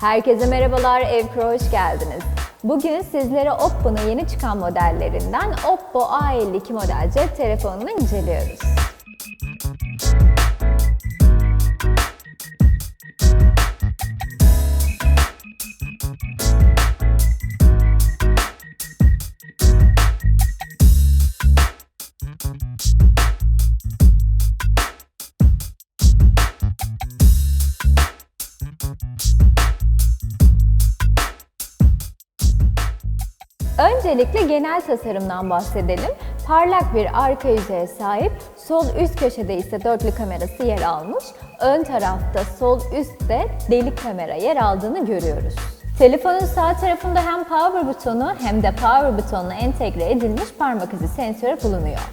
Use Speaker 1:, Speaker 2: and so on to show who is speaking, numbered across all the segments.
Speaker 1: Herkese merhabalar, Evpro hoş geldiniz. Bugün sizlere Oppo'nun yeni çıkan modellerinden Oppo A52 model cep telefonunu inceliyoruz. Öncelikle genel tasarımdan bahsedelim. Parlak bir arka yüzeye sahip, sol üst köşede ise dörtlü kamerası yer almış. Ön tarafta sol üstte delik kamera yer aldığını görüyoruz. Telefonun sağ tarafında hem power butonu hem de power butonuna entegre edilmiş parmak izi sensörü bulunuyor.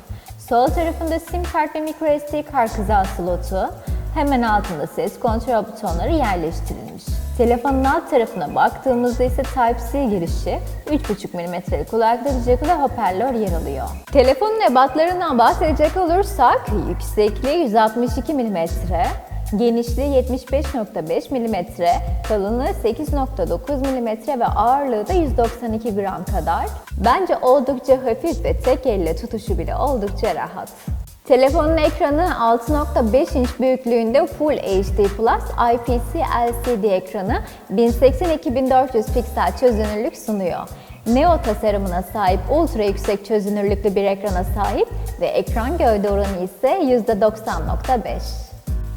Speaker 1: Sol tarafında sim kart ve microSD kart hıza slotu, hemen altında ses kontrol butonları yerleştirilmiş. Telefonun alt tarafına baktığımızda ise Type-C girişi, 3.5 mm'lik kulaklık jackı ve hoparlör yer alıyor. Telefonun ebatlarından bahsedecek olursak, yüksekliği 162 mm, genişliği 75.5 mm, kalınlığı 8.9 mm ve ağırlığı da 192 gram kadar. Bence oldukça hafif ve tek elle tutuşu bile oldukça rahat. Telefonun ekranı 6.5 inç büyüklüğünde Full HD Plus IPS LCD ekranı 1080-2400 piksel çözünürlük sunuyor. Neo tasarımına sahip ultra yüksek çözünürlüklü bir ekrana sahip ve ekran gövde oranı ise %90.5.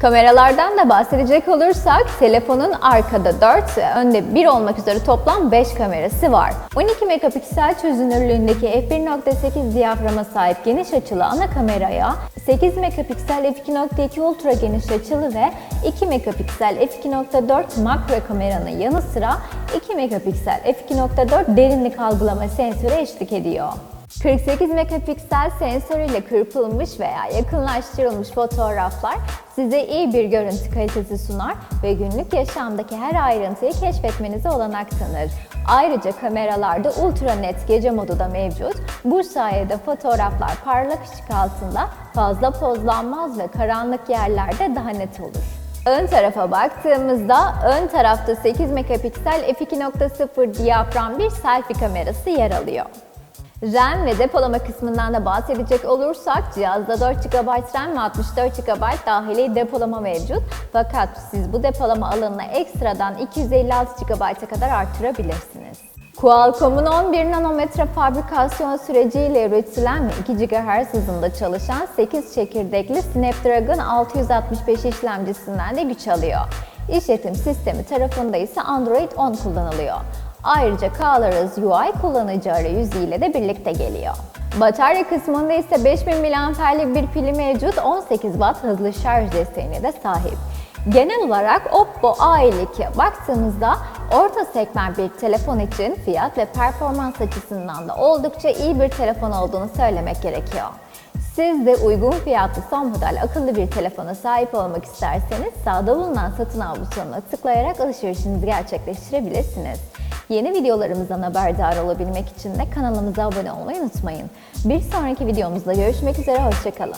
Speaker 1: Kameralardan da bahsedecek olursak telefonun arkada 4 ve önde 1 olmak üzere toplam 5 kamerası var. 12 megapiksel çözünürlüğündeki f1.8 diyaframa sahip geniş açılı ana kameraya 8 megapiksel f2.2 ultra geniş açılı ve 2 megapiksel f2.4 makro kameranın yanı sıra 2 megapiksel f2.4 derinlik algılama sensörü eşlik ediyor. 48 megapiksel sensörüyle kırpılmış veya yakınlaştırılmış fotoğraflar size iyi bir görüntü kalitesi sunar ve günlük yaşamdaki her ayrıntıyı keşfetmenize olanak tanır. Ayrıca kameralarda ultra net gece modu da mevcut. Bu sayede fotoğraflar parlak ışık altında fazla pozlanmaz ve karanlık yerlerde daha net olur. Ön tarafa baktığımızda ön tarafta 8 megapiksel f2.0 diyafram bir selfie kamerası yer alıyor. RAM ve depolama kısmından da bahsedecek olursak cihazda 4 GB RAM ve 64 GB dahili depolama mevcut. Fakat siz bu depolama alanını ekstradan 256 GB'a kadar artırabilirsiniz. Qualcomm'un 11 nanometre fabrikasyon süreciyle üretilen ve 2 GHz hızında çalışan 8 çekirdekli Snapdragon 665 işlemcisinden de güç alıyor. İşletim sistemi tarafında ise Android 10 kullanılıyor. Ayrıca Colorless UI kullanıcı arayüzü ile de birlikte geliyor. Batarya kısmında ise 5000 mAh'lik bir pili mevcut, 18 Watt hızlı şarj desteğine de sahip. Genel olarak Oppo A52'ye baktığımızda orta segment bir telefon için fiyat ve performans açısından da oldukça iyi bir telefon olduğunu söylemek gerekiyor. Siz de uygun fiyatlı son model akıllı bir telefona sahip olmak isterseniz sağda bulunan satın al butonuna tıklayarak alışverişinizi gerçekleştirebilirsiniz. Yeni videolarımızdan haberdar olabilmek için de kanalımıza abone olmayı unutmayın. Bir sonraki videomuzda görüşmek üzere, hoşçakalın.